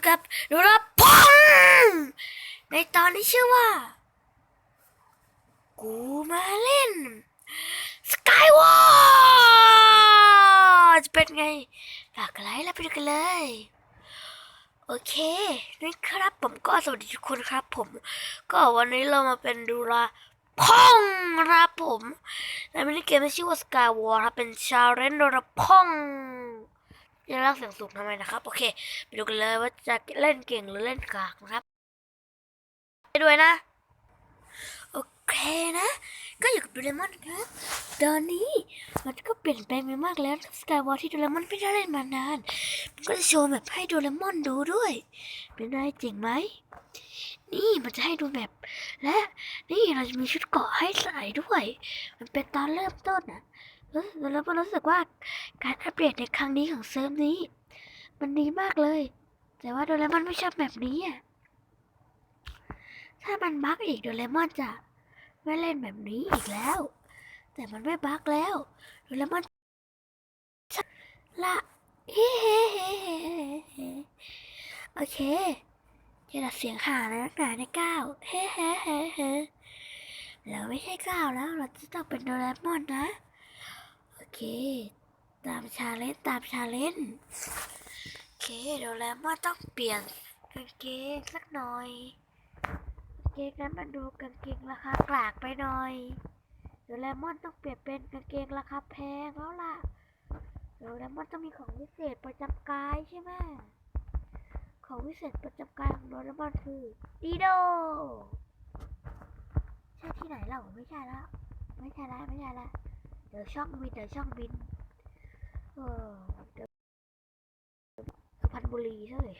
อยู่กับโดราพงในตอนที่ชื่อว่า กูมาเล่นสกายวอร์จะเป็นไง ฝากไลค์แล้วไปดูกันเลย โอเคนี่ครับผมก็สวัสดีทุกคนครับผม ก็วันนี้เรามาเป็นดูราพงนะครับผมในมินิเกมที่ชื่อว่าสกายวอร์ครับเป็นชาเลนดูราพง จะรักเสียงสูงทำไมนะครับ โอเค ไปดูกันเลยว่าจะเล่นเก่งหรือเล่นกากนะครับไปด้วยนะ โอเคนะ ก็อยู่กับโดเรมอนครับ ตอนนี้มันก็เปลี่ยนแปลงไปมากแล้วสกายวอลที่โดเรมอนไม่ได้เล่นมานาน มันก็จะโชว์แบบให้โดเรมอนดูด้วย เป็นไงเจ๋งไหม นี่มันจะให้ดูแบบ และ นี่เราจะมีชุดเกาะให้ใส่ด้วย มันเป็นตอนเริ่มต้นอะ แล้วก็รู้สึกว่าการอัปเดตในครั้งนี้ของเซิร์ฟนี้ มันดีมากเลย แต่ว่าโดเรมอนไม่ชอบแบบนี้อะถ้ามันบั๊กอีกโดเรมอนจะไม่เล่นแบบนี้อีกแล้ว แต่มันไม่บั๊กแล้วโดเรมอนละเฮ้เฮ้เฮ้เฮ้เฮ้โอเคจะดัดเสียงหานักหนาในก้าวเฮ้เฮ้เฮ้เฮ้เราไม่ใช่ก้าวแล้วเราจะต้องเป็นโดเรมอนนะ เค ตามชาเลนตามชาเลนโอเคโดเรมอนต้องเปลี่ยนกางเกงสักหน่อยกางเกงนั้นมันดูกางเกงราคากลากไปหน่อยโดเรมอนต้องเปลี่ยนเป็นกางเกงราคาแพงแล้วล่ะโดเรมอนต้องมีของวิเศษประจำกายใช่ไหมของวิเศษประจำกายของโดเรมอนคือดีโดใช่ที่ไหนเราไม่ใช่แล้วไม่ใช่แล้วไม่ใช่แล้ว เดี๋ยวช่องบินเดี๋ยวช่องบินเออเดี๋ยวสุพรรณบุรีใช่เลย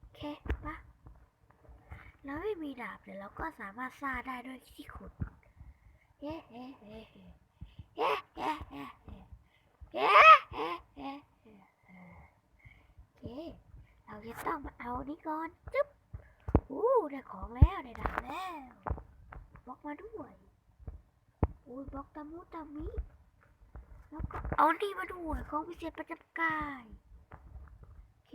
โอเคปะแล้วไม่มีดาบเดี๋ยวเราก็สามารถซ่าได้ด้วยที่ขุดเย้เย้เย้เย้เย้เย้เย้เย้เย้โอเคเราจะต้องมาเอานี่ก่อนจึ๊บอู้ได้ของแล้วได้ดาบแล้วบอกมาด้วย โอ้ยบล็อกตามุตามิแล้วก็เอานี่มาด้วยเของพิเศษประจำกายโอเค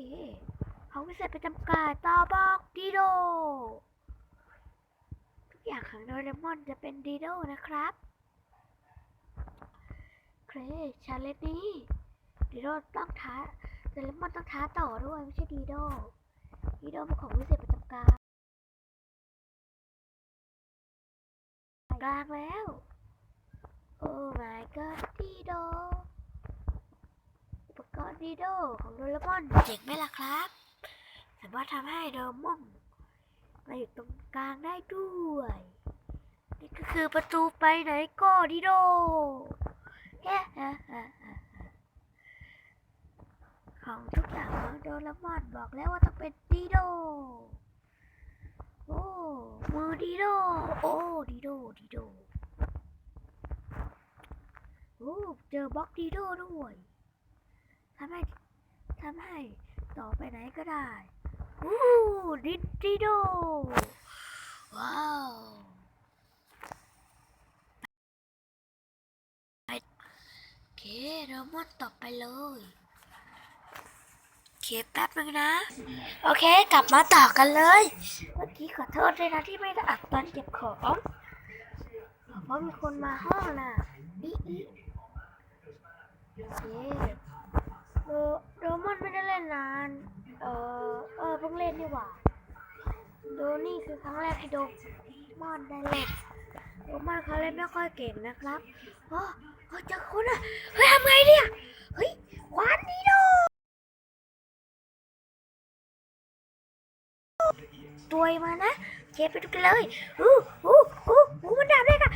ของพิเศษประจำกายต่อบอกดีโด ทุกอย่างของโดเรมอนจะเป็นดีโดนะครับเครชาเลนจ์นี้ดีโดต้องท้าโดเรมอนต้องท้าต่อด้วยไม่ใช่ดีโดดีโดเป็นของพิเศษประจำการกลางแล้ว โอ้ my god ดีโดอุปกรณ์ดีโดของโดเรมอนเจ๋งไหมล่ะครับ สามารถทำให้โดเรมอนมาอยู่ตรงกลางได้ด้วย นี่ก็คือประตูไปไหนก็ดีโดเฮ้ฮ่ของทุกอย่างของโดเรมอนบอกแล้วว่าต้องเป็นดีโดโอ้ มือดีโด โอ้ ดีโด ดีโด้ เจอบล็อกดีโดด้วยทำให้ทำให้ต่อไปไหนก็ได้อู้ดิดดิโดว้าวโอเคเรามดต่อไปเลยเคแป๊บนึงนะ โอเค กลับมาต่อกันเลย เมื่อกี้ขอโทษด้วยนะที่ไม่ได้อัดตอนเก็บของเพราะมีคนมาห้องน่ะอีอี โอเคเออโดมอนไม่ได้เล่นนาน เออเออเพิ่งเล่นนี่หว่า โดนี่คือครั้งแรกที่โดมอนได้เล่นโดมอนเขาเล่นไม่ค่อยเก่งนะครับโอ้โอ้เจอคนอะเฮ้ยทำไงเนี่ย เฮ้ยขวานดีโดตัวมานะเคไปดูกันเลยอู้อู้อู้อู้มันดับเลยค่ะ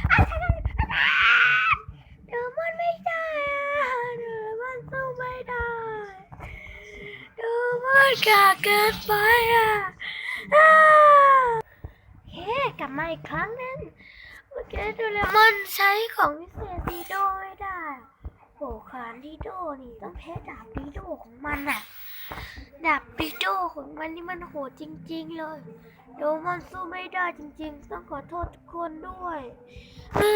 เดมอนไม่ได้อะเดมอนสู้ไม่ได้ ดู มันกาเกินไปอะอ้าเฮ้กลับมาอีกครั้งหนึงเมื่อกี้ดูเลมอนใช้ของวิเศษดีโดไม่ได้โหขานดีโดนี่ต้องแพ้ดาบดีโดของมันอะดาบดีโดของมันนี่มันโหดจริง ๆ เลยโดมันสู้ไม่ได้จริง ๆ ต้องขอโทษทุกคนด้วยอ่า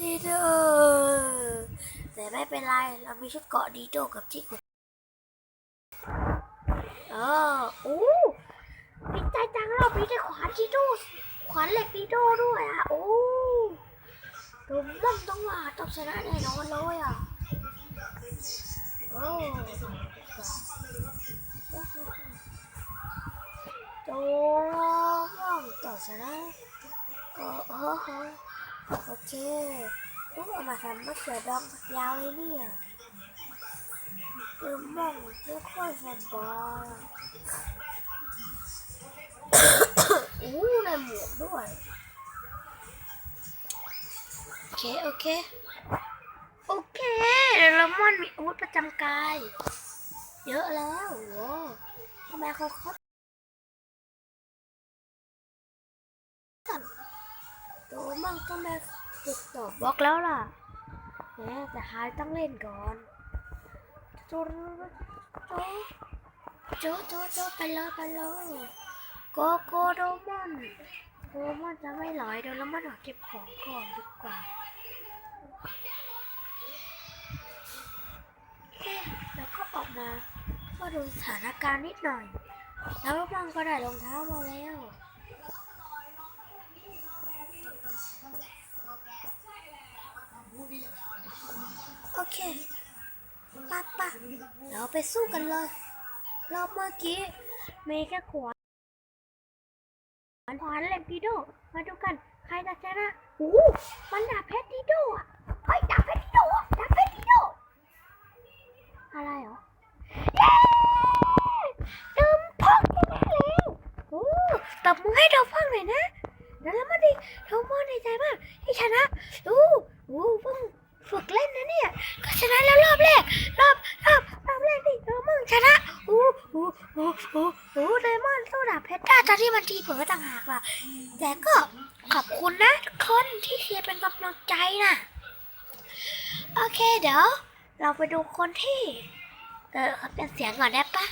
ดีโดแต่ไม่เป็นไร เรามีชุดเกราะดีโดกับที่ขุด เออโอ้ดีใจจังเราพี่ได้ขวานจีโดขวานเหล็กจีโดด้วยอะโอ้ดูมันต้องมาต้องชนะแน่นอนเลยอะโอ้โอ้มันต่อชนะโอ้โหโอเคต้องเอามาทำมะเขือดองยาวเลยเนี่ย คือมองไม่ค่อยสบายอู้ในหมวกด้วย โอเค โอเค โอเคเดลมอนมีอาวุธประจำกาย เยอะแล้วโว้ทำไมเขาเขาโดมั่งทำไมติดต่อบล็อกแล้วล่ะแหมแต่ฮายต้องเล่นก่อน โจโจโจโจโจไปเลยไปเลยโกโกโดมอนโดมอนจะไม่หลอยโดนแล้วมันออกเก็บของก่อนดีกว่าโอเคแล้วก็ออกมามาดูสถานการณ์นิดหน่อย แล้วบังก็ได้รองเท้ามาแล้วโอเคะปะเราไปสู้กันเลย รอบเมื่อกี้มีแค่ขวานขวานเล็กดิโด มาดูกัน ใครจะชนะโอ้มันดาบเพชรดิโดอะเฮ้ยดาบเพชรดิโดอะดาบเพชรดิโด อะไรเหรอเย้เดิมพังชนะแล้วโอ้ตบมือให้เดิมพังหน่อยนะแล้วมาดิเดิมพังในใจมากที่ชนะโอ้โหเพิ่ง ฝึกเล่นนะเนี่ย ก็ชนะแล้วรอบแรก รอบรอบรอบแรกนี่เออมึงชนะโอ้โหโอ้โหโอ้ไดมอนด์สู้ดาบเพชรได้ตอนที่มันทีเผลอต่างหากล่ะ แต่ก็ขอบคุณนะทุกคนที่เชียร์เป็นกำลังใจนะโอเคเดี๋ยว เราไปดูคนที่ เออขอเปลี่ยนเสียงก่อนได้ปะ